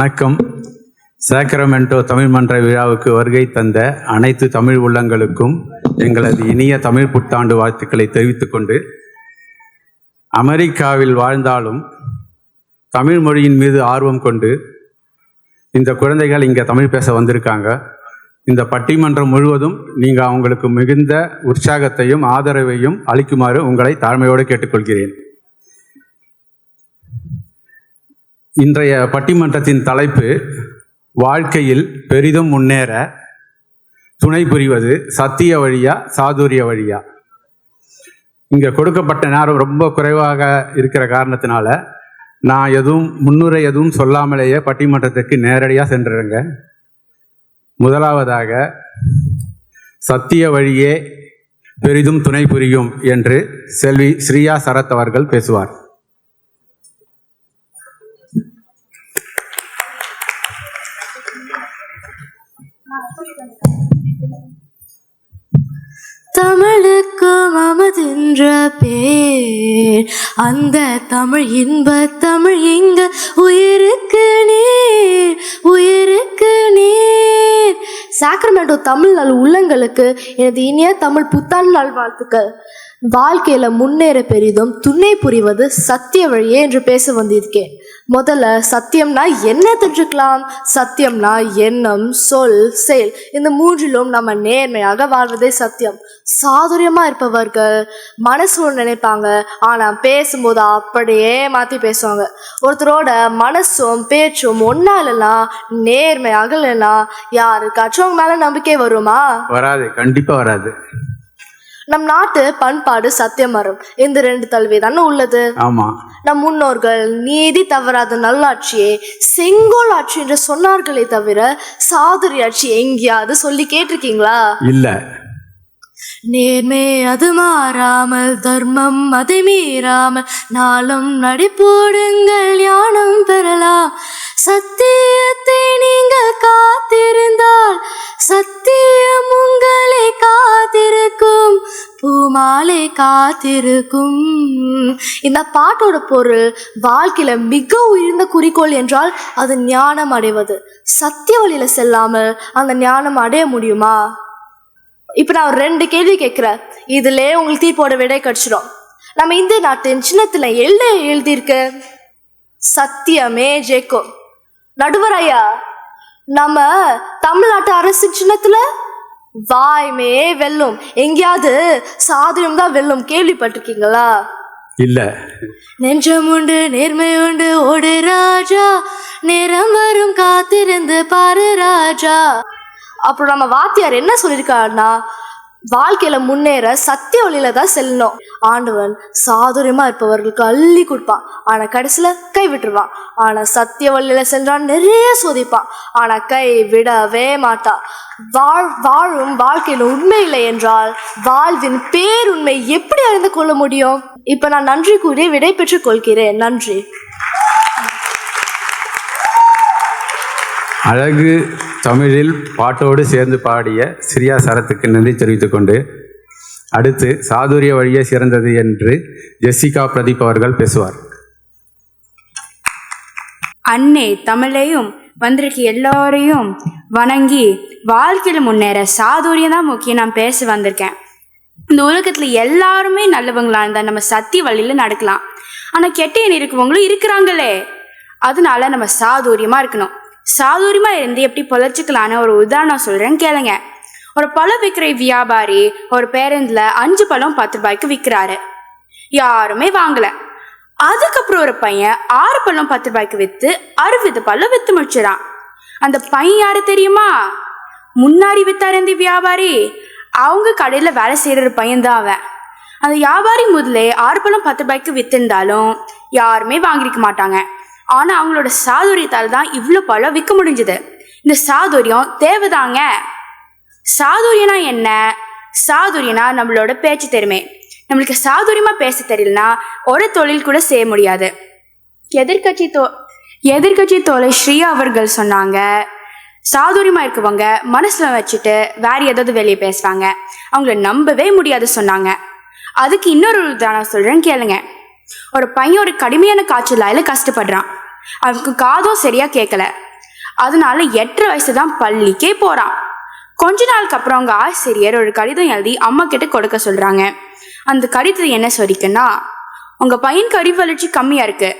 வணக்கம். சேக்கரமெண்டோ தமிழ் மன்ற விழாவுக்கு வருகை தந்த அனைத்து தமிழ் உள்ளங்களுக்கும் எங்களது இனிய தமிழ் புத்தாண்டு வாழ்த்துக்களை தெரிவித்துக்கொண்டு அமெரிக்காவில் வாழ்ந்தாலும் தமிழ் மொழியின் மீது ஆர்வம் கொண்டு இந்த குழந்தைகள் இங்கே தமிழ் பேச வந்திருக்காங்க. இந்த பட்டிமன்றம் முழுவதும் நீங்கள் அவங்களுக்கு மிகுந்த உற்சாகத்தையும் ஆதரவையும் அளிக்குமாறு உங்களை தாழ்மையோடு கேட்டுக்கொள்கிறேன். இன்றைய பட்டிமன்றத்தின் தலைப்பு வாழ்க்கையில் பெரிதும் முன்னேற துணை புரிவது சத்திய வழியா சாதுரிய வழியா? இங்கே கொடுக்கப்பட்ட நேரம் ரொம்ப குறைவாக இருக்கிற காரணத்தினால நான் எதுவும் முன்னுரை எதுவும் சொல்லாமலேயே பட்டிமன்றத்துக்கு நேரடியாக சென்றிருங்க. முதலாவதாக சத்திய வழியே பெரிதும் துணை புரியும் என்று செல்வி ஸ்ரீயா சரத் அவர்கள் பேசுவார். தமிழுக்கு அமதென்ற பேர். அந்த தமிழ் இன்ப தமிழ் எங்க உயிருக்கு நீர் உயிருக்கு நீர். சாக்ரமெண்டோ தமிழ் நல் உள்ளங்களுக்கு எனது இனிய தமிழ் புத்தாண்டு நாள் வாழ்த்துக்கள் வாழ்க்கையில முன்னேற பெரிதும் துணை புரிவது சத்திய வழியே என்று பேச வந்திருக்கேன். முதல்ல சத்தியம்னா என்ன தெரிஞ்சுக்கலாம்? சத்தியம்னா எண்ணம் சொல் செயல். இந்த மூன்றிலும் நம்ம நேர்மையாக வாழ்வதே சத்தியம். சாதுரியமா இருப்பவர்கள் மனசு நினைப்பாங்க. ஆனா பேசும்போது அப்படியே மாத்தி பேசுவாங்க. ஒருத்தரோட மனசும் பேச்சும் ஒன்னா இல்லைனா நேர்மையாக இல்லைன்னா யாருக்காச்சும் அவங்க மேல நம்பிக்கை வருமா? வராது. கண்டிப்பா வராது. நம் நாட்டு பண்பாடு சத்தியமரம் இந்த ரெண்டு தழுவி தானே உள்ளது? ஆமாம் நம் முன்னோர்கள் நீதி தவறாத நல்லாட்சியே செங்கோல் ஆட்சி என்று சொன்னார்களே தவிர சாதுரி ஆட்சி எங்கேயாவது சொல்லி கேட்டிருக்கீங்களா? இல்லை. நேர்மை அது மாறாமல் தர்மம் அதை மீறாமல் நாளும் நடிப்போடுங்கள் ஞானம் பெறலாம். சத்தியத்தை நீங்கள் காத்திருக்கும். இந்த பாட்டோட பொருள் வாழ்க்கையில மிக உயர்ந்த குறிக்கோள் என்றால் அது ஞானம் அடைவது. சத்திய வழியில செல்லாமல் அந்த ஞானம் அடைய முடியுமா? இப்போ நான் ஒரு ரெண்டு கேள்வி கேட்குறேன். இதுலேயே உங்களுக்கு தீர்ப்போட விடை கிடைச்சிடும். நம்ம இந்திய நாட்டின் சின்னத்தில் என்ன எழுதியிருக்கு? சத்தியமே ஜெயிக்கும். நடுவர் ஐயா நம்ம தமிழ்நாட்டு அரசு சின்னத்துல வாய்மே வெல்லும். எங்கேயாவது சாதுரியம் தான் வெல்லும். கேள்விப்பட்டிருக்கீங்களா? இல்லை. நெஞ்சம் உண்டு நேர்மை உண்டு ஓடு ராஜா. நேரம் வரும் காத்திருந்து பாரு ராஜா. அப்புறம் நம்ம வாத்தியார் என்ன சொல்லியிருக்காருன்னா வாழ்க்கையில முன்னேற சத்திய வழியில தான் செல்லணும். ஆண்டவன் சாதுரியமா இருப்பவர்களுக்கு அள்ளி கொடுப்பான் ஆனா கடைசியில கை விட்டுருவான் ஆனா சத்திய வழியில சென்றான் நிறைய சோதிப்பான் ஆனா கை விடவே மாட்டான் வாழ் வாழும் வாழ்க்கையில உண்மை இல்லை என்றால் வாழ்வின் பேருண்மை எப்படி அறிந்து கொள்ள முடியும்? இப்ப நான் நன்றி கூறி விடை பெற்றுக் கொள்கிறேன். நன்றி. அழகு தமிழில் பாட்டோடு சேர்ந்து பாடிய சிரியா சரத்துக்கு நன்றி தெரிவித்துக் கொண்டு அடுத்து சாதுரிய வழியே சிறந்தது என்று ஜெசிகா பிரதீப் அவர்கள் பேசுவார். அன்னை தமிழையும் வந்திருக்க எல்லோரையும் வணங்கி வாழ்க்கையில் முன்னேற சாதுரியம் தான் முக்கியம். நான் பேச வந்திருக்கேன். இந்த உலகத்தில் எல்லாருமே நல்லவங்களா இருந்தால் நம்ம சத்தி வழியில் நடக்கலாம். ஆனால் கெட்ட எண்ணம் இருக்கவங்களும் இருக்கிறாங்களே. அதனால நம்ம சாதுரியமாக இருக்கணும். சாதுரியமாக இருந்து எப்படி பொழைச்சிக்கலான்னு ஒரு உதாரணம் சொல்கிறேன் கேளுங்க. ஒரு பழம் விற்கிற வியாபாரி ஒரு பேருந்தில் அஞ்சு பழம் பத்து ரூபாய்க்கு விற்கிறாரு. யாருமே வாங்கலை. அதுக்கப்புறம் ஒரு பையன் ஆறு பழம் பத்து ரூபாய்க்கு விற்று அறுபது பழம் விற்று முடிச்சிடான் அந்த பையன் யாரு தெரியுமா? முன்னாடி வித்தாரு இந்த வியாபாரி. அவங்க கடையில் வேலை செய்கிற பையன் தான் அவன். அந்த வியாபாரி முதலே ஆறு பழம் பத்து ரூபாய்க்கு விற்றுருந்தாலும் யாருமே வாங்கியிருக்க மாட்டாங்க. ஆனால் அவங்களோட சாதுரியத்தால் தான் இவ்வளோ பழம் விற்க முடிஞ்சது. இந்த சாதுரியம் தேவைதாங்க. சாதுரியனா என்ன? சாதுரியனா நம்மளோட பேச்சு திறமை. நம்மளுக்கு சாதுரியமா பேச தெரியலனா ஒரு தொழில் கூட செய்ய முடியாது. எதிர்கட்சி தோ எதிர்கட்சி தோழர் ஸ்ரீயா அவர்கள் சொன்னாங்க சாதுரியமா இருக்கவங்க மனசுல வச்சுட்டு வேற ஏதாவது வெளியே பேசுவாங்க. அவங்கள நம்பவே முடியாது சொன்னாங்க. அதுக்கு இன்னொரு உதாரணம் சொல்றேன் கேளுங்க. ஒரு பையன் ஒரு கடுமையான காய்ச்சலாயில கஷ்டப்படுறான். அவனுக்கு காதும் சரியா கேட்கல அதனால எட்டரை வயசு தான் பள்ளிக்கே போறான். கொஞ்ச நாளுக்கு அப்புறம் அவங்க ஆசிரியர் ஒரு கடிதம் எழுதி அம்மா கிட்ட கொடுக்க சொல்றாங்க. அந்த கடிதம் என்ன சொல்லிக்குன்னா உங்க பையனுக்கு அறிவு வளர்ச்சி கம்மியா இருக்கு.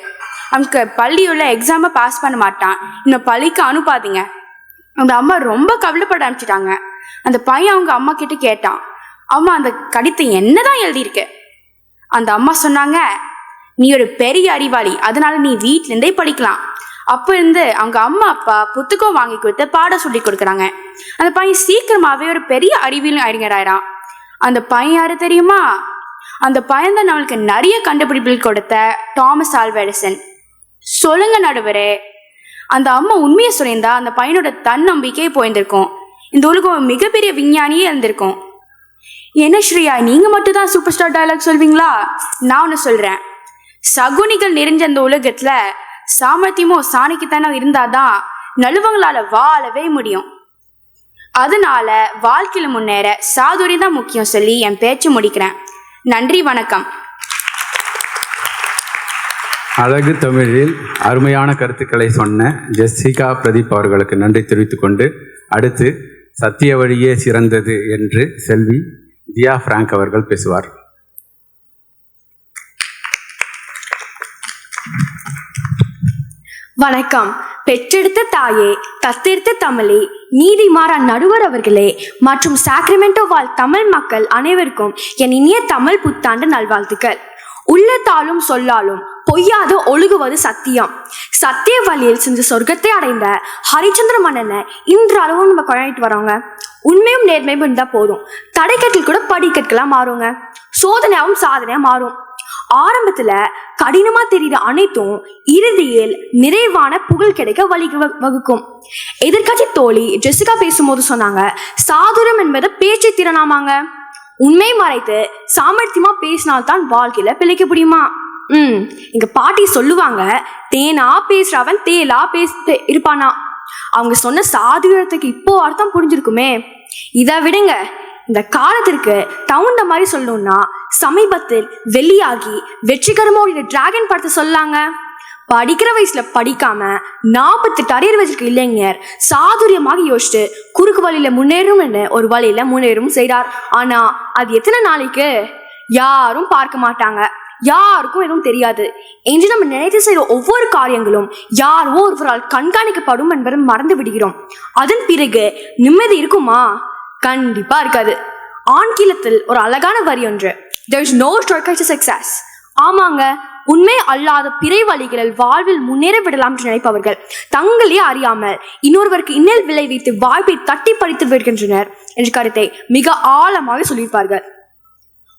அவனுக்கு பள்ளியுள்ள எக்ஸாமை பாஸ் பண்ண மாட்டான். இன்னும் பள்ளிக்கு அனுப்பாதீங்க. அந்த அம்மா ரொம்ப கவலைப்பட ஆரம்பிச்சிட்டாங்க. அந்த பையன் அவங்க அம்மா கிட்ட கேட்டான் அம்மா அந்த கடிதம் என்னதான் எழுதியிருக்கு? அந்த அம்மா சொன்னாங்க நீ ஒரு பெரிய அறிவாளி அதனால நீ வீட்ல இருந்தே படிக்கலாம். அப்ப இருந்து அவங்க அம்மா அப்பா புத்தகம் வாங்கி கொடுத்து பாடம் சொல்லி கொடுக்குறாங்க. அந்த பையன் சீக்கிரமாவே ஒரு பெரிய அறிவியல் அறிஞராயிரான் அந்த பையன் யாரு தெரியுமா? அந்த பையன் தான் நம்மளுக்கு நிறைய கண்டுபிடிப்புகள் கொடுத்த தாமஸ் ஆல்வெடிசன் சொல்லுங்க நடுவரே. அந்த அம்மா உண்மையை சொல்லியிருந்தா அந்த பையனோட தன்னம்பிக்கையே போயிருந்திருக்கும். இந்த உலகம் மிகப்பெரிய விஞ்ஞானியே இருந்திருக்கும். என்ன ஸ்ரீயா நீங்க மட்டும் தான் சூப்பர் ஸ்டார் டைலாக் சொல்வீங்களா? நான் ஒன்று சொல்றேன். சகுனிகள் நிறைஞ்ச அந்த உலகத்துல சாமர்த்தியமும் சாணிக்குத்தனம் இருந்தாதான் நழுவங்களால வாழவே முடியும். அதனால வாழ்க்கையில முன்னேற சாதுரி தான் முக்கியம் சொல்லி என் பேச்சு முடிக்கிறேன். நன்றி வணக்கம். அழகு தமிழில் அருமையான கருத்துக்களை சொன்ன ஜெஸ்ஸிகா பிரதீப் அவர்களுக்கு நன்றி தெரிவித்துக் கொண்டு அடுத்து சத்திய வழியே சிறந்தது என்று செல்வி தியா பிராங்க் அவர்கள் பேசுவார். வணக்கம். பெற்றெடுத்த தாயே தத்தெடுத்த தமிழே நீதிமாறா நடுவர் அவர்களே மற்றும் சாக்ரிமெண்டோ வாழ் தமிழ் மக்கள் அனைவருக்கும் என் இனிய தமிழ் புத்தாண்டு நல்வாழ்த்துக்கள். உள்ளத்தாலும் சொல்லாலும் பொய்யாது ஒழுகுவது சத்தியம். சத்திய வழியில் செஞ்சு சொர்க்கத்தை அடைந்த ஹரிச்சந்திர மன்னனை இன்றளவும் நம்ம குழந்தைட்டு வரோங்க. உண்மையும் நேர்மையும் இருந்தால் போதும். தடைக்கட்டில் கூட படிக்கற்களாக மாறுங்க. சோதனையாகவும் சாதனையாக மாறும். ஆரம்பத்துல கடினமா தெரியுற அனைத்தும் இறுதியில் நிறைவான புகழ் கிடைக்க வழி வ- வகுக்கும். எதிர்கட்சி தோழி ஜெசிகா பேசும்போது சொன்னாங்க சாதுரம் என்பது பேச்சு திறனாமாங்க. உண்மை மறைத்து சாமர்த்தியமா பேசினால்தான் வாழ்க்கையில பிழைக்க முடியுமா? ம் எங்க பாட்டி சொல்லுவாங்க தேனா பேசுறவன் தேலா பேச இருப்பானா? அவங்க சொன்ன சாதுரத்துக்கு இப்போ அர்த்தம் புரிஞ்சிருக்குமே. இதை விடுங்க இந்த காலத்திற்கு தகுந்த மாதிரி சொல்லணும்னா சமீபத்தில் வெளியாகி வெற்றிகரமாக ஒரு டிராகன் படத்தை சொல்லாங்க. படிக்கிற வயசுல படிக்காம நாற்பத்தெட்டு அரியர் வச்சிருக்க இளைஞர் சாதுரியமாக யோசிச்சு குறுக்கு வழியில முன்னேறும்னு ஒரு வழியில முன்னேறும் செய்கிறார் ஆனா அது எத்தனை நாளைக்கு? யாரும் பார்க்க மாட்டாங்க. யாருக்கும் எதுவும் தெரியாது. என்று நம்ம நினைத்து செய்கிற ஒவ்வொரு காரியங்களும் யாரோ ஒருவரால் கண்காணிக்கப்படும் என்பதை மறந்து விடுகிறோம். அதன் பிறகு நிம்மதி இருக்குமா? கண்டிப்பா இருக்காது. ஆங்கிலத்தில் ஒரு அழகான வரி ஒன்று. There is no shortcut to success ஆமாங்க உண்மை அல்லாத பிறை வழிகளில் வாழ்வில் முன்னேற விடலாம் என்று நினைப்பவர்கள் தங்களே அறியாமல் இன்னொருவருக்கு இன்னல் விளைவித்து வாழ்வை தட்டி பறித்து விடுகின்றனர் என்ற கருத்தை மிக ஆழமாக சொல்லியிருப்பார்கள்.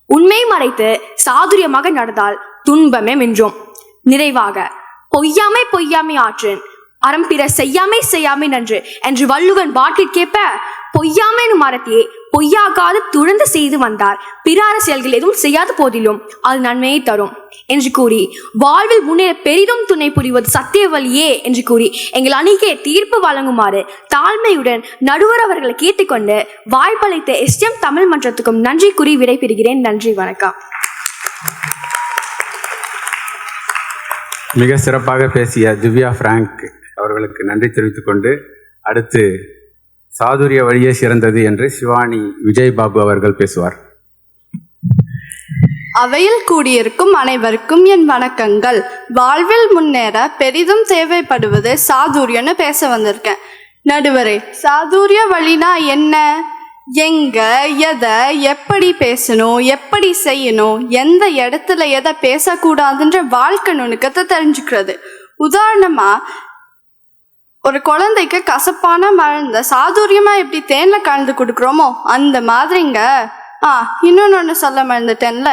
உண்மை மறைத்து சாதுரியமாக நடந்தால் துன்பமே மின்றும். நிறைவாக பொய்யாமை பொய்யாமை ஆற்றின் அறம் பிற செய்யாமை செய்யாமை நன்று என்று வள்ளுவன் வாக்கிற்கேற்ப பொய்யாமை மரத்தையே பொய்யாகாது துழந்து செய்து வந்தார். பிறார செயல்கள் எதுவும் செய்யாத போதிலும் அது நன்மையை தரும். என்று கூறி வாழ்வில் முன்னேற பெரிதும் துணை புரிவது சத்திய வழியே என்று கூறி எங்கள் அணிக்கே தீர்ப்பு வழங்குமாறு தாழ்மையுடன் நடுவர் அவர்களை கேட்டுக்கொண்டு வாய்ப்பளித்த எஸ்டிஎம் தமிழ் மன்றத்துக்கும் நன்றி கூறி விடைபெறுகிறேன். நன்றி வணக்கம். மிக சிறப்பாக பேசிய திவ்யா பிராங்க் அவர்களுக்கு நன்றி தெரிவித்துக் கொண்டு அடுத்து சாதுரிய வழியே சிறந்தது என்று சிவானி விஜய் பாபு அவர்கள் பேசுவார். அவையில் கூடியிருக்கும் அனைவருக்கும் என் வணக்கங்கள். வாழ்வில் முன்னேற பெரிதும் தேவைப்படுவது சாதுரியன்னு பேச வந்திருக்கேன். நடுவரே சாதுரிய வழினா என்ன? எங்க எதை எப்படி பேசணும் எப்படி செய்யணும் எந்த இடத்துல எதை பேசக்கூடாதுன்ற வாழ்க்கை நுணுக்கத்தை தெரிஞ்சுக்கிறது. உதாரணமா ஒரு குழந்தைக்கு கசப்பான மருந்த சாதுரியமா எப்படி தேன்ல கலந்து கொடுக்குறோமோ அந்த மாதிரிங்க. ஆ இன்னொன்னு ஒன்று சொல்ல மறந்துட்டேன்ல.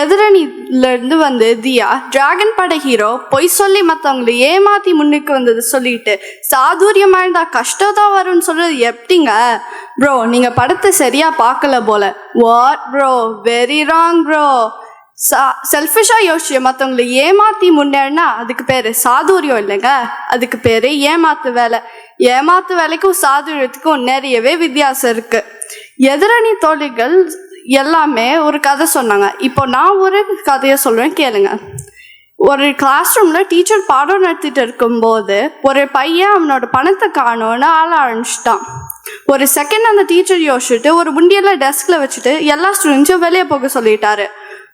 எதிரணில இருந்து வந்து தியா டிராகன் பட ஹீரோ பொய் சொல்லி மற்றவங்களை ஏமாத்தி முன்னுக்கு வந்தது சொல்லிட்டு சாதுரியமா இருந்தா கஷ்டம் தான் வரும்னு சொல்றது எப்படிங்க? ப்ரோ நீங்க படத்தை சரியா பார்க்கல போல. What bro very wrong bro செல்ஃபிஷாக யோசிச்சு மற்றவங்களை ஏமாற்றி முன்னேறினா அதுக்கு பேர் சாதுரியம் இல்லைங்க. அதுக்கு பேர் ஏமாத்து வேலை. ஏமாத்து வேலைக்கும் சாதுரியத்துக்கும் நிறையவே வித்தியாசம் இருக்குது எதிரணி தோழிகள் எல்லாமே ஒரு கதை சொன்னாங்க. இப்போ நான் ஒரு கதையை சொல்கிறேன் கேளுங்க. ஒரு கிளாஸ் ரூமில் டீச்சர் பாடம் நடத்திட்டு இருக்கும்போது ஒரு பையன் அவனோட பணத்தை காணோன்னு ஆள ஆரம்பிச்சிட்டான் ஒரு செகண்ட் அந்த டீச்சர் யோசிச்சுட்டு ஒரு முண்டியெல்லாம் டெஸ்கில் வச்சுட்டு எல்லா ஸ்டூடெண்ட்ஸும் வெளியே போக சொல்லிட்டாரு.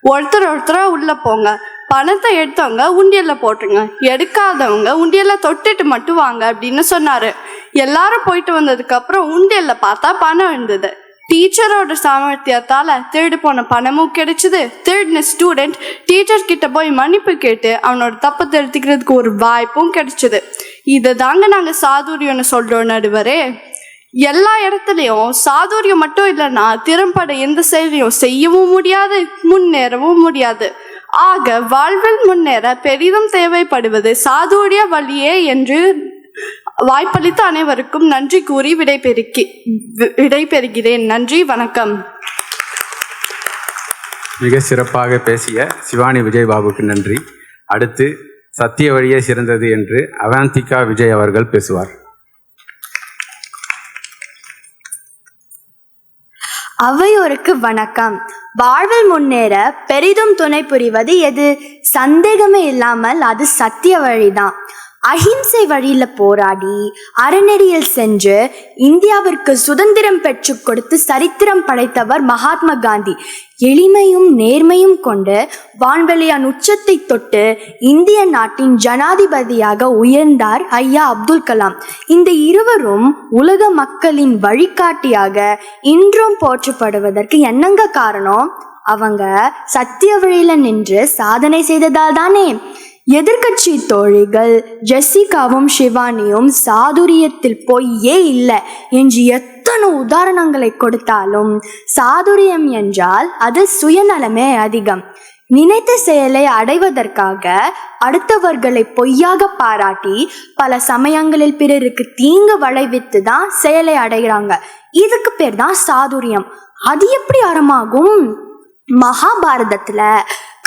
ஒருத்தர் ஒருத்தராக உள்ளே போங்க. பணத்தை எடுத்தவங்க உண்டியலில் போட்டுருங்க. எடுக்காதவங்க உண்டியலில் தொட்டுட்டு மட்டும் வாங்க அப்படின்னு சொன்னாரு. எல்லாரும் போயிட்டு வந்ததுக்கப்புறம் உண்டியலில் பார்த்தா பணம் இருந்தது. டீச்சரோட சாமர்த்தியத்தால் திருடு போன பணமும் கிடைச்சிது. திருடின ஸ்டூடெண்ட் டீச்சர் கிட்ட போய் மன்னிப்பு கேட்டு அவனோட தப்பை திருத்திக்கிறதுக்கு ஒரு வாய்ப்பும் கிடைச்சிது. இதை தாங்க நாங்கள் சாதுரியம்னு சொல்கிறோம் நடுவரே. எல்லா இடத்துலையும் சாதுரியம் மட்டும் இல்லைன்னா திறம்பட எந்த செயலையும் செய்யவும் முடியாது முன்னேறவும் முடியாது. ஆக வாழ்வில் முன்னேற பெரிதும் தேவைப்படுவது சாதுரிய வழியே என்று வாய்ப்பளித்த அனைவருக்கும் நன்றி கூறி விடைபெறுக்கி வி- விடைபெறுகிறேன். நன்றி வணக்கம். மிக சிறப்பாக பேசிய சிவானி விஜய் பாபுக்கு நன்றி. அடுத்து சத்திய வழியே சிறந்தது என்று அவாந்திகா விஜய் அவர்கள் பேசுவார். அவையோருக்கு வணக்கம். வாழ்வில் முன்னேற பெரிதும் துணை புரிவது எது? சந்தேகமே இல்லாமல் அது சத்திய வழிதான். அஹிம்சை வழியில போராடி அறநெறியில் சென்று இந்தியாவிற்கு சுதந்திரம் பெற்று கொடுத்து சரித்திரம் படைத்தவர் மகாத்மா காந்தி. எளிமையும் நேர்மையும் கொண்டு வான்வெளியான் உச்சத்தை தொட்டு இந்திய நாட்டின் ஜனாதிபதியாக உயர்ந்தார் ஐயா அப்துல் கலாம். இந்த இருவரும் உலக மக்களின் வழிகாட்டியாக இன்றும் போற்றப்படுவதற்கு என்னங்க காரணம்? அவங்க சத்திய வழியில நின்று சாதனை செய்ததால் தானே. எதிர்க்கட்சி தோழிகள் ஜெசிகாவும் சிவானியும் சாதுரியத்தில் பொய்யே இல்லை என்று எத்தனை உதாரணங்களை கொடுத்தாலும். சாதுரியம் என்றால் அது சுயநலமே அதிகம். நினைத்த செயலை அடைவதற்காக அடுத்தவர்களை பொய்யாக பாராட்டி பல சமயங்களில் பிறருக்கு தீங்கு விளைவித்து தான் செயலை அடைகிறாங்க. இதுக்கு பேர் தான் சாதுரியம். அது எப்படி அறமாகும்? மகாபாரதத்துல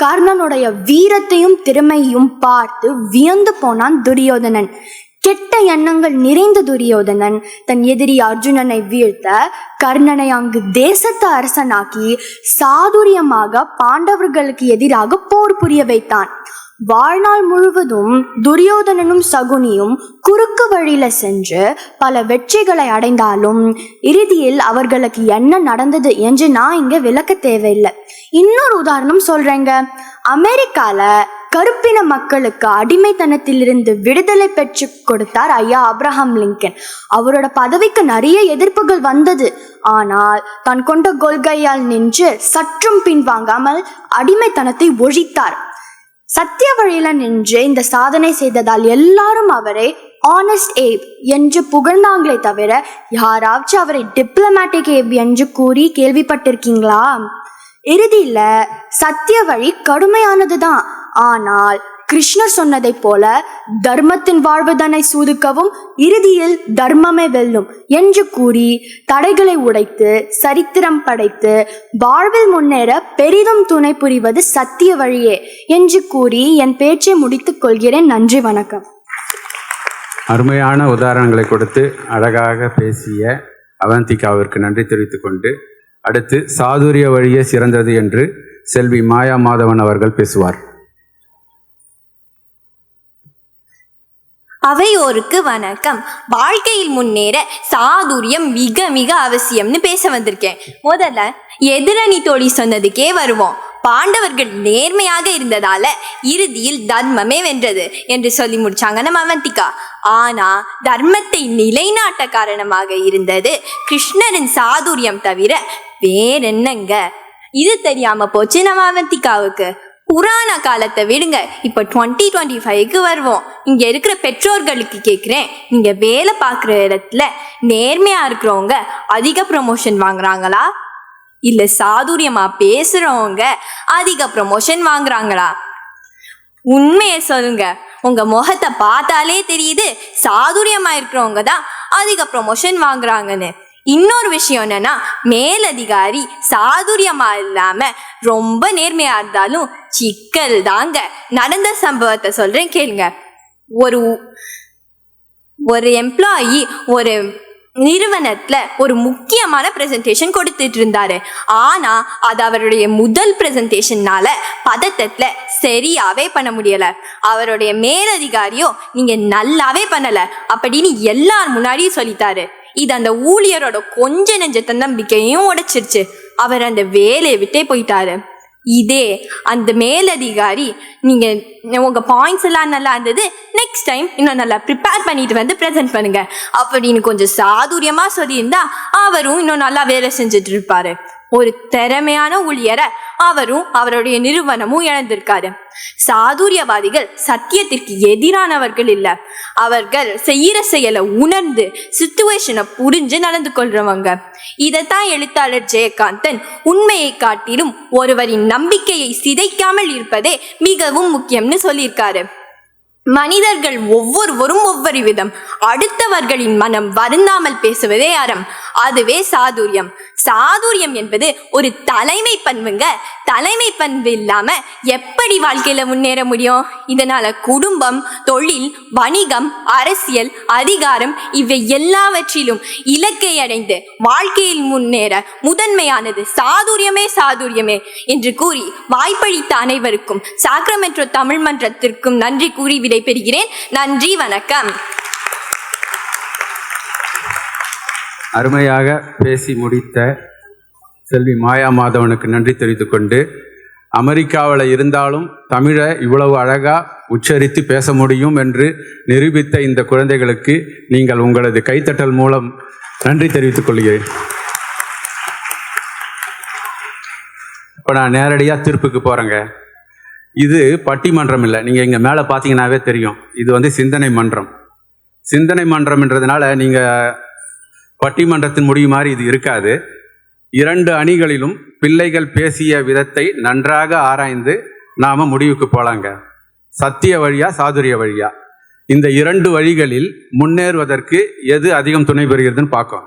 கர்ணனுடைய வீரத்தையும் திறமையும் பார்த்து வியந்து போனான் துரியோதனன். கெட்ட எண்ணங்கள் நிறைந்த துரியோதனன் தன் எதிரி அர்ஜுனனை வீழ்த்த கர்ணனை அங்கு தேசத்து அரசனாக்கி சாதுரியமாக பாண்டவர்களுக்கு எதிராக போர் புரிய வைத்தான். வாழ்நாள் முழுவதும் துரியோதனனும் சகுனியும் குறுக்கு வழியில சென்று பல வெற்றிகளை அடைந்தாலும் இறுதியில் அவர்களுக்கு என்ன நடந்தது என்று நான் இங்க விளக்க தேவையில்லை. இன்னொரு உதாரணம் சொல்றேங்க. அமெரிக்கால கருப்பின மக்களுக்கு அடிமைத்தனத்திலிருந்து விடுதலை பெற்று கொடுத்தார் ஐயா அப்ரஹாம் லிங்கன். அவரோட பதவிக்கு நிறைய எதிர்ப்புகள் வந்தது. ஆனால் தான் கொண்ட கொள்கையால் நின்று சற்றும் பின்வாங்காமல் அடிமைத்தனத்தை ஒழித்தார். சத்திய வழியில நின்று இந்த சாதனை செய்ததால் எல்லாரும் அவரை ஆனஸ்ட் ஏப் என்று புகழ்ந்தாங்களே தவிர யாராச்சும் அவரை டிப்ளமேட்டிக் ஏப் என்று கூறி கேள்விப்பட்டிருக்கீங்களா? இறுதியில சத்திய வழி கடுமையானதுதான். ஆனால் கிருஷ்ணர் சொன்னதைப் போல தர்மத்தின் வாழ்வுதனை சூதுக்கவும் இறுதியில் தர்மமே வெல்லும் என்று கூறி தடைகளை உடைத்து சரித்திரம் படைத்து வாழ்வில் முன்னேற பெரிதும் துணை புரிவது சத்திய வழியே என்று கூறி என் பேச்சை முடித்துக் கொள்கிறேன். நன்றி வணக்கம். அருமையான உதாரணங்களை கொடுத்து அழகாக பேசிய அவந்திகாவிற்கு நன்றி தெரிவித்துக் கொண்டு அடுத்து சாதுரிய வழியே சிறந்தது என்று செல்வி மாயா மாதவன் அவர்கள் பேசுவார். அவையோருக்கு வணக்கம். வாழ்க்கையில் முன்னேற சாதுரியம் மிக மிக அவசியம்னு பேச வந்திருக்கேன். முதல்ல எதிரணி தோழி சொன்னதுக்கே வருவோம். பாண்டவர்கள் நேர்மையாக இருந்ததால இறுதியில் தர்மமே வென்றது என்று சொல்லி முடிச்சாங்க நம்ம அவந்திகா ஆனா தர்மத்தை நிலைநாட்ட காரணமாக இருந்தது கிருஷ்ணரின் சாதுரியம் தவிர வேறென்னங்க? இது தெரியாம போச்சு நம்ம அவந்திகாவுக்கு புராண காலத்தை விடுங்க. இப்போ டுவெண்ட்டி டுவெண்ட்டி ஃபைவ்க்கு வருவோம். இங்கே இருக்கிற பெற்றோர்களுக்கு கேட்குறேன் நீங்கள் வேலை பார்க்குற இடத்துல நேர்மையாக இருக்கிறவங்க அதிக ப்ரமோஷன் வாங்குறாங்களா? இல்லை சாதுரியமாக பேசுகிறவங்க அதிக ப்ரமோஷன் வாங்குறாங்களா? உண்மையை சொல்லுங்க. உங்கள் முகத்தை பார்த்தாலே தெரியுது சாதுரியமாக இருக்கிறவங்க தான் அதிக ப்ரொமோஷன் வாங்குறாங்கன்னு. இன்னொரு விஷயம் என்னன்னா மேலதிகாரி சாதுரியமா இல்லாம ரொம்ப நேர்மையா இருந்தாலும் சிக்கல் தாங்க நடந்த சம்பவத்தை சொல்றேன் கேளுங்க. ஒரு ஒரு எம்ப்ளாயி ஒரு நிறுவனத்துல ஒரு முக்கியமான பிரசன்டேஷன் கொடுத்துட்டு இருந்தாரு. ஆனா அது அவருடைய முதல் பிரசன்டேஷன்னால பதட்டத்துல சரியாவே பண்ண முடியல. அவருடைய மேலதிகாரியோ நீங்க நல்லாவே பண்ணல அப்படின்னு எல்லார் முன்னாடியும் சொல்லிட்டாரு. இது அந்த ஊழியரோட கொஞ்ச நெஞ்ச தன்னம்பிக்கையும் உடைச்சிருச்சு. அவர் அந்த வேலையை விட்டே போயிட்டாரு. இதே அந்த மேலதிகாரி நீங்க உங்க பாயிண்ட்ஸ் எல்லாம் நல்லா இருந்தது நெக்ஸ்ட் டைம் இன்னும் நல்லா ப்ரிப்பேர் பண்ணிட்டு வந்து ப்ரெசென்ட் பண்ணுங்க. அப்படின்னு கொஞ்சம் சாதுரியமா சொல்லியிருந்தா அவரும் இன்னும் நல்லா வேலை செஞ்சுட்டு இருப்பாரு. ஒரு திறமையான ஊழியரை அவரும் அவருடைய நிறுவனமும் இழந்திருக்காரு. சாதுரியவாதிகள் சத்தியத்திற்கு எதிரானவர்கள் இல்ல. அவர்கள் செய்யற செயலை உணர்ந்து சுச்சுவேஷனை புரிஞ்சு நடந்து கொள்றவங்க. இதைத்தான் எழுத்தாளர் ஜெயகாந்தன் உண்மையை காட்டிலும் ஒருவரின் நம்பிக்கையை சிதைக்காமல் இருப்பதே மிகவும் முக்கியம்னு சொல்லியிருக்காரு. மனிதர்கள் ஒவ்வொருவரும் ஒவ்வொரு விதம். அடுத்தவர்களின் மனம் வருந்தாமல் பேசுவதே அறம். அதுவே சாதுரியம். சாதுரியம் என்பது ஒரு தலைமை பண்புங்க. தலைமை பண்பு இல்லாம எப்படி வாழ்க்கையில முன்னேற முடியும்? இதனால குடும்பம் தொழில் வணிகம் அரசியல் அதிகாரம் இவை எல்லாவற்றிலும் இலக்கை அடைந்து வாழ்க்கையில் முன்னேற முதன்மையானது சாதுரியமே சாதுரியமே என்று கூறி வாய்ப்பளித்த அனைவருக்கும் சாக்ரமென்ட்ரோ தமிழ் மன்றத்திற்கும் நன்றி கூறி விடைபெறுகிறேன். நன்றி வணக்கம். அருமையாக பேசி முடித்த செல்வி மாயா மாதவனுக்கு நன்றி தெரிவித்துக் கொண்டு அமெரிக்காவில் இருந்தாலும் தமிழை இவ்வளவு அழகா உச்சரித்து பேச முடியும் என்று நிரூபித்த இந்த குழந்தைகளுக்கு நீங்கள் உங்களது கைத்தட்டல் மூலம் நன்றி தெரிவித்துக் கொள்கிறேன். இப்போ நான் நேரடியாக தீர்ப்புக்கு போகிறேங்க இது பட்டிமன்றம் இல்லை. நீங்கள் இங்கே மேலே பார்த்தீங்கன்னாவே தெரியும். இது வந்து சிந்தனை மன்றம். சிந்தனை மன்றம்ன்றதுனால நீங்கள் பட்டிமன்றத்தின் முடிவு மாதிரி இது இருக்காது. இரண்டு அணிகளிலும் பிள்ளைகள் பேசிய விதத்தை நன்றாக ஆராய்ந்து நாம் முடிவுக்கு போகலாங்க சத்திய வழியா சாதுரிய வழியா. இந்த இரண்டு வழிகளில் முன்னேறுவதற்கு எது அதிகம் துணை பெறுகிறதுன்னு பார்க்கும்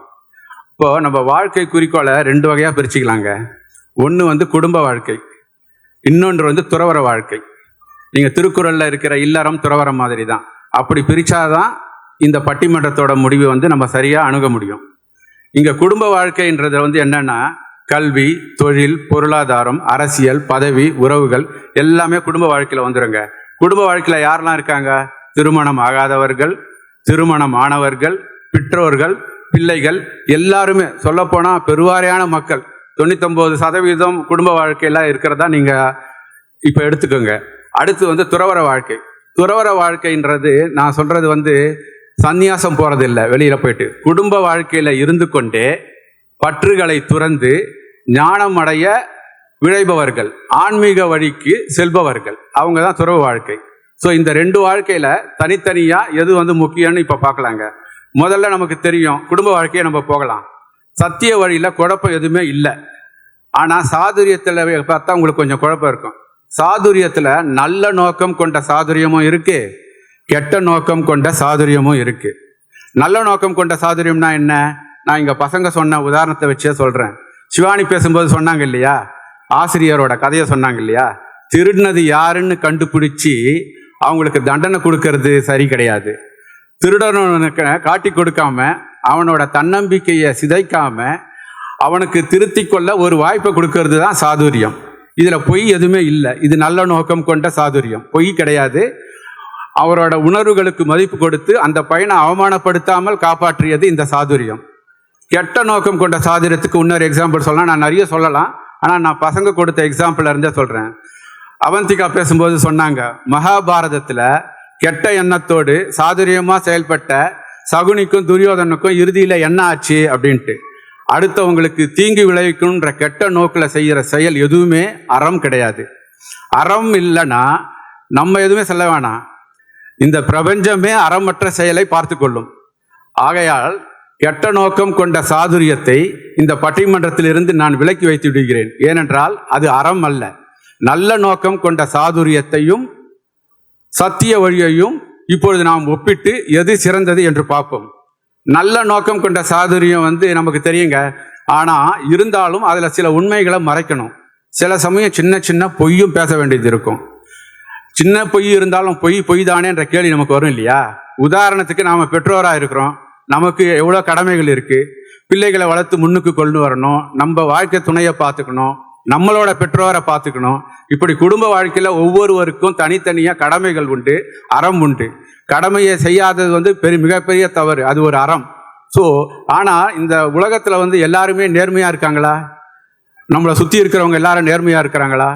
இப்போ நம்ம வாழ்க்கை குறிக்கோளை ரெண்டு வகையாக பிரிச்சுக்கலாங்க. ஒன்று வந்து குடும்ப வாழ்க்கை இன்னொன்று வந்து துறவர வாழ்க்கை. நீங்கள் திருக்குறளில் இருக்கிற இல்லறம் துறவரம் மாதிரி தான் அப்படி பிரித்தாதான் இந்த பட்டிமன்றத்தோட முடிவு வந்து நம்ம சரியாக அணுக முடியும். இங்கே குடும்ப வாழ்க்கைன்றது வந்து என்னென்னா கல்வி தொழில் பொருளாதாரம் அரசியல் பதவி உறவுகள் எல்லாமே குடும்ப வாழ்க்கையில் வந்துடுங்க குடும்ப வாழ்க்கையில் யாரெல்லாம் இருக்காங்க? திருமணம் ஆகாதவர்கள் திருமணம் ஆனவர்கள் பெற்றோர்கள் பிள்ளைகள் எல்லாருமே. சொல்லப்போனால் பெருவாரியான மக்கள். தொண்ணூத்தொம்பது சதவீதம் குடும்ப வாழ்க்கையெல்லாம் இருக்கிறதா நீங்கள் இப்போ எடுத்துக்கோங்க. அடுத்து வந்து துறவர வாழ்க்கை. துறவர வாழ்க்கைன்றது நான் சொல்கிறது வந்து சந்நியாசம் போகிறதில்ல வெளியில் வெளியில போயிட்டு. குடும்ப வாழ்க்கையில இருந்து கொண்டே பற்றுகளை துறந்து ஞானம் அடைய விழைபவர்கள் ஆன்மீக வழிக்கு செல்பவர்கள். அவங்க தான் துறவு வாழ்க்கை. ஸோ இந்த ரெண்டு வாழ்க்கையில தனித்தனியா எது வந்து முக்கியம்னு இப்போ பார்க்கலாங்க முதல்ல நமக்கு தெரியும் குடும்ப வாழ்க்கையை நம்ம போகலாம். சத்திய வழியில குழப்பம் எதுவுமே இல்லை. ஆனா சாதுரியத்துல பார்த்தா உங்களுக்கு கொஞ்சம் குழப்பம் இருக்கும். சாதுரியத்துல நல்ல நோக்கம் கொண்ட சாதுரியமும் இருக்கு. கெட்ட நோக்கம் கொண்ட சாதுரியமும் இருக்கு. நல்ல நோக்கம் கொண்ட சாதுரியம்னா என்ன? நான் இங்க பசங்க சொன்ன உதாரணத்தை வச்சே சொல்றேன். சிவானி பேசும்போது சொன்னாங்க இல்லையா? ஆசிரியரோட கதையை சொன்னாங்க இல்லையா? திருடினது யாருன்னு கண்டுபிடிச்சி அவங்களுக்கு தண்டனை கொடுக்கறது சரி கிடையாது. திருடனுக்கு காட்டி கொடுக்காம அவனோட தன்னம்பிக்கையை சிதைக்காம அவனுக்கு திருத்தி கொள்ள ஒரு வாய்ப்பை கொடுக்கறது தான் சாதுரியம். இதில் பொய் எதுவுமே இல்லை. இது நல்ல நோக்கம் கொண்ட சாதுரியம். பொய் கிடையாது. அவரோட உணர்வுகளுக்கு மதிப்பு கொடுத்து அந்த பையனை அவமானப்படுத்தாமல் காப்பாற்றியது இந்த சாதுரியம். கெட்ட நோக்கம் கொண்ட சாதுரியத்துக்கு இன்னொரு எக்ஸாம்பிள் சொல்லலாம். நான் நிறைய சொல்லலாம். ஆனால் நான் பசங்க கொடுத்த எக்ஸாம்பிள் இருந்தே சொல்கிறேன் அவந்திகா பேசும்போது சொன்னாங்க மகாபாரதத்தில் கெட்ட எண்ணத்தோடு சாதுரியமாக செயல்பட்ட சகுனிக்கும் துரியோதனுக்கும் இறுதியில் என்ன ஆச்சு? அப்படின்ட்டு. அடுத்தவங்களுக்கு தீங்கு விளைவிக்கணுன்ற கெட்ட நோக்கில் செய்கிற செயல் எதுவுமே அறம் கிடையாது. அறம் இல்லைன்னா நம்ம எதுவுமே சொல்ல வேணாம். இந்த பிரபஞ்சமே அறமற்ற செயலை பார்த்து கொள்ளும். ஆகையால் கெட்ட நோக்கம் கொண்ட சாதுரியத்தை இந்த பட்டிமன்றத்திலிருந்து நான் விலக்கி வைத்து விடுகிறேன். ஏனென்றால் அது அறம் அல்ல. நல்ல நோக்கம் கொண்ட சாதுரியத்தையும் சத்திய வழியையும் இப்பொழுது நாம் ஒப்பிட்டு எது சிறந்தது என்று பார்ப்போம். நல்ல நோக்கம் கொண்ட சாதுரியம் வந்து நமக்கு தெரியுங்க. ஆனால் இருந்தாலும் அதில் சில உண்மைகளை மறைக்கணும். சில சமயம் சின்ன சின்ன பொய்யும் பேச வேண்டியது இருக்கும். சின்ன பொய் இருந்தாலும் பொய் பொய் தானே என்ற கேள்வி நமக்கு வரும் இல்லையா? உதாரணத்துக்கு நாம பெற்றோரா இருக்கிறோம். நமக்கு எவ்வளோ கடமைகள் இருக்கு? பிள்ளைகளை வளர்த்து முன்னுக்கு கொண்டு வரணும். நம்ம வாழ்க்கை துணையை பார்த்துக்கணும். நம்மளோட பெற்றோரை பார்த்துக்கணும். இப்படி குடும்ப வாழ்க்கையில் ஒவ்வொருவருக்கும் தனித்தனியாக கடமைகள் உண்டு அறம் உண்டு. கடமையை செய்யாதது வந்து பெரிய மிகப்பெரிய தவறு. அது ஒரு அறம். ஸோ ஆனால் இந்த உலகத்தில் வந்து எல்லாருமே நேர்மையாக இருக்காங்களா? நம்மளை சுற்றி இருக்கிறவங்க எல்லாரும் நேர்மையாக இருக்கிறாங்களா?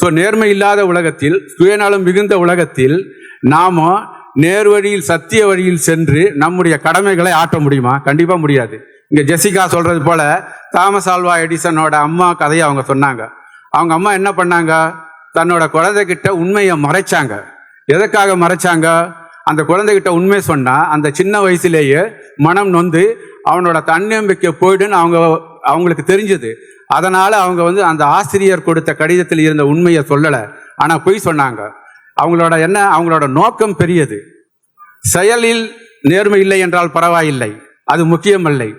ஸோ நேர்மை இல்லாத உலகத்தில் சுயநலம் மிகுந்த உலகத்தில் நாம நேர்வழியில் சத்திய வழியில் சென்று நம்முடைய கடமைகளை ஆற்ற முடியுமா? கண்டிப்பாக முடியாது. இங்கே ஜெசிகா சொல்றது போல தாமஸ் ஆல்வா எடிசனோட அம்மா கதையை அவங்க சொன்னாங்க. அவங்க அம்மா என்ன பண்ணாங்க? தன்னோட குழந்தைகிட்ட உண்மையை மறைச்சாங்க. எதற்காக மறைச்சாங்க? அந்த குழந்தைகிட்ட உண்மை சொன்னால் அந்த சின்ன வயசுலேயே மனம் நொந்து அவனோட தன்னம்பிக்கை போயிடுன்னு அவங்க அவங்களுக்கு தெரிஞ்சது. அதனால் அவங்க வந்து அந்த ஆசிரியர் கொடுத்த கடிதத்தில் இருந்த உண்மையை சொல்லலை. ஆனால் பொய் சொன்னாங்க. அவங்களோட என்ன அவங்களோட நோக்கம் பெரியது. செயலில் நேர்மை இல்லை என்றால் பரவாயில்லை. அது முக்கியமில்லை.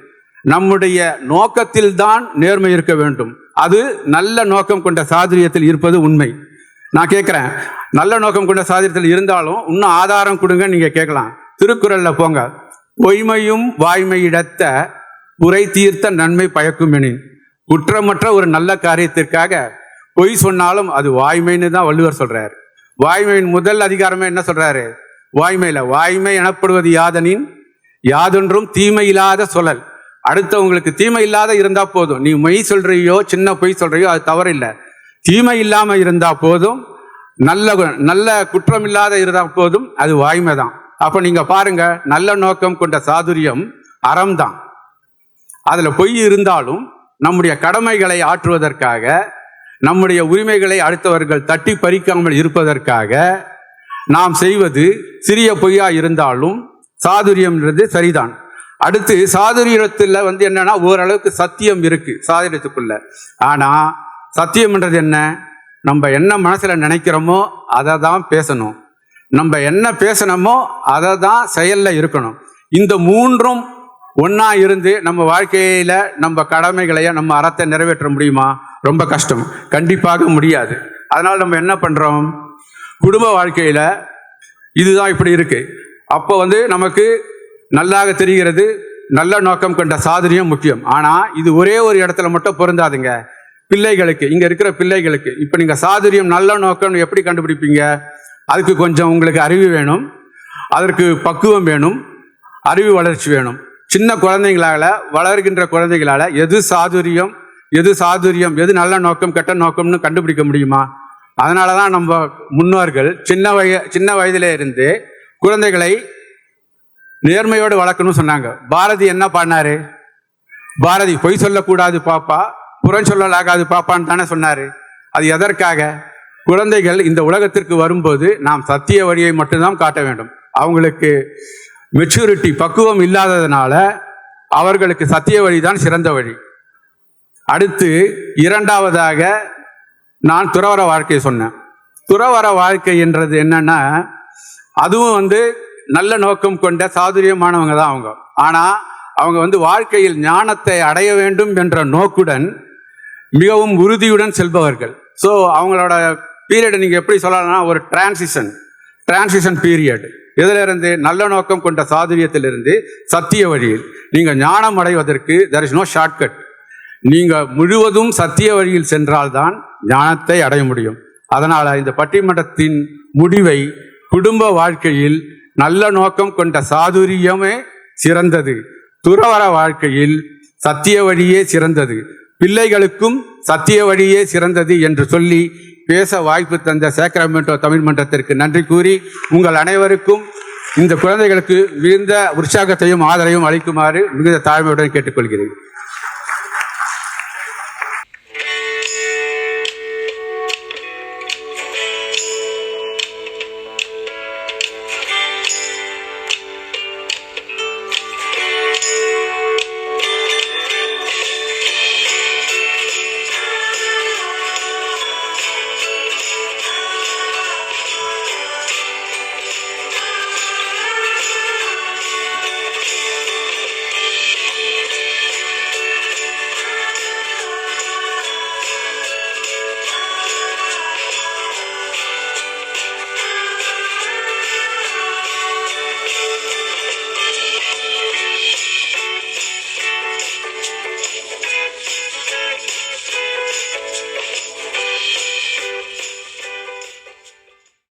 நம்முடைய நோக்கத்தில் தான் நேர்மை இருக்க வேண்டும். அது நல்ல நோக்கம் கொண்ட சாதுரியத்தில் இருப்பது உண்மை. நான் கேட்குறேன் நல்ல நோக்கம் கொண்ட சாதுரியத்தில் இருந்தாலும் இன்னும் ஆதாரம் கொடுங்க நீங்கள் கேட்கலாம். திருக்குறளில் போங்க. பொய்மையும் வாய்மையிடத்த உரை தீர்த்த நன்மை பயக்குமெனின் குற்றமற்ற ஒரு நல்ல காரியத்திற்காக பொய் சொன்னாலும் அது வாய்மைன்னு தான் வள்ளுவர் சொல்றாரு. வாய்மையின் முதல் அதிகாரமே என்ன சொல்றாரு? வாய்மையில வாய்மை எனப்படுவது யாதனின்? யாதொன்றும் தீமை இல்லாத சொல்லல் அடுத்தவங்களுக்கு தீமை இல்லாத இருந்தா போதும். நீ மெய் சொல்றியோ சின்ன பொய் சொல்றியோ அது தவறில்லை. தீமை இல்லாம இருந்தா போதும். நல்ல கு- நல்ல குற்றம் இல்லாத இருந்தா போதும். அது வாய்மை தான். அப்ப நீங்க பாருங்க நல்ல நோக்கம் கொண்ட சாதுரியம் அறம்தான் அதுல பொய் இருந்தாலும் நம்முடைய கடமைகளை ஆற்றுவதற்காக நம்முடைய உரிமைகளை அடுத்தவர்கள் தட்டி பறிக்காமல் இருப்பதற்காக நாம் செய்வது சிறிய பொய்யா இருந்தாலும் சாதுரியம்ன்றது சரிதான். அடுத்து சாதுரியத்தில் வந்து என்னன்னா ஓரளவுக்கு சத்தியம் இருக்கு சாதுரியத்துக்குள்ள. ஆனா சத்தியம்ன்றது என்ன? நம்ம என்ன மனசுல நினைக்கிறோமோ அதை தான் பேசணும். நம்ம என்ன பேசணுமோ அதை தான் செயல்ல இருக்கணும். இந்த மூன்றும் ஒன்றா இருந்து நம்ம வாழ்க்கையில் நம்ம கடமைகளைய நம்ம அறத்தை நிறைவேற்ற முடியுமா? ரொம்ப கஷ்டம். கண்டிப்பாக முடியாது. அதனால் நம்ம என்ன பண்ணுறோம் குடும்ப வாழ்க்கையில் இதுதான் இப்படி இருக்குது அப்போ வந்து நமக்கு நல்லாக தெரிகிறது நல்ல நோக்கம் கொண்ட சாதனையும் முக்கியம். ஆனால் இது ஒரே ஒரு இடத்துல மட்டும் பொருந்தாதுங்க. பிள்ளைகளுக்கு இங்கே இருக்கிற பிள்ளைகளுக்கு. இப்போ நீங்கள் சாதுரியம் நல்ல நோக்கம் எப்படி கண்டுபிடிப்பீங்க? அதுக்கு கொஞ்சம் உங்களுக்கு அறிவு வேணும். அதற்கு பக்குவம் வேணும். அறிவு வளர்ச்சி வேணும். சின்ன குழந்தைங்களால வளர்கின்ற குழந்தைகளால எது சாதுரியம் எது சாதுரியம் எது நல்ல நோக்கம் கெட்ட நோக்கம்னு கண்டுபிடிக்க முடியுமா? அதனால தான் நம்ம முன்னோர்கள் சின்ன வய சின்ன வயதிலே இருந்து குழந்தைகளை நேர்மையோடு வளர்க்கணும்னு சொன்னாங்க. பாரதி என்ன பண்ணாரு பாரதி பொய் சொல்லக்கூடாது பாப்பா புறம் சொல்லலாகாது பாப்பான்னு தானே சொன்னார். அது எதற்காக? குழந்தைகள் இந்த உலகத்திற்கு வரும்போது நாம் சத்திய வழியை மட்டும்தான் காட்ட வேண்டும். அவங்களுக்கு மெச்சூரிட்டி பக்குவம் இல்லாததுனால அவர்களுக்கு சத்திய வழிதான் சிறந்த வழி. அடுத்து இரண்டாவதாக நான் துறவர வாழ்க்கையை சொன்னேன். துறவர வாழ்க்கை என்றது என்னன்னா அதுவும் வந்து நல்ல நோக்கம் கொண்ட சாதுரியமானவங்க தான் அவங்க. ஆனால் அவங்க வந்து வாழ்க்கையில் ஞானத்தை அடைய வேண்டும் என்ற நோக்குடன் மிகவும் உறுதியுடன் செல்பவர்கள். ஸோ அவங்களோட பீரியடை நீங்கள் எப்படி சொல்லலாம்னா ஒரு டிரான்சிஷன் டிரான்சிஷன் பீரியட் எதிலிருந்து நல்ல நோக்கம் கொண்ட சாதுரியத்திலிருந்து சத்திய வழியில் நீங்கள் ஞானம் அடைவதற்கு தெர் இஸ் நோ ஷார்ட்கட் நீங்கள் முழுவதும் சத்திய வழியில் சென்றால்தான் ஞானத்தை அடைய முடியும். அதனால் இந்த பட்டிமன்றத்தின் முடிவை குடும்ப வாழ்க்கையில் நல்ல நோக்கம் கொண்ட சாதுரியமே சிறந்தது. துறவர வாழ்க்கையில் சத்திய வழியே சிறந்தது. பிள்ளைகளுக்கும் சத்திய வழியே சிறந்தது என்று சொல்லி பேச வாய்ப்பு தந்த சேக்ரமெண்டோ தமிழ் மன்றத்திற்கு நன்றி கூறி உங்கள் அனைவருக்கும் இந்த குழந்தைகளுக்கு மிகுந்த உற்சாகத்தையும் ஆதரவையும் அளிக்குமாறு மிகுந்த தாழ்மையுடன் கேட்டுக்கொள்கிறேன்.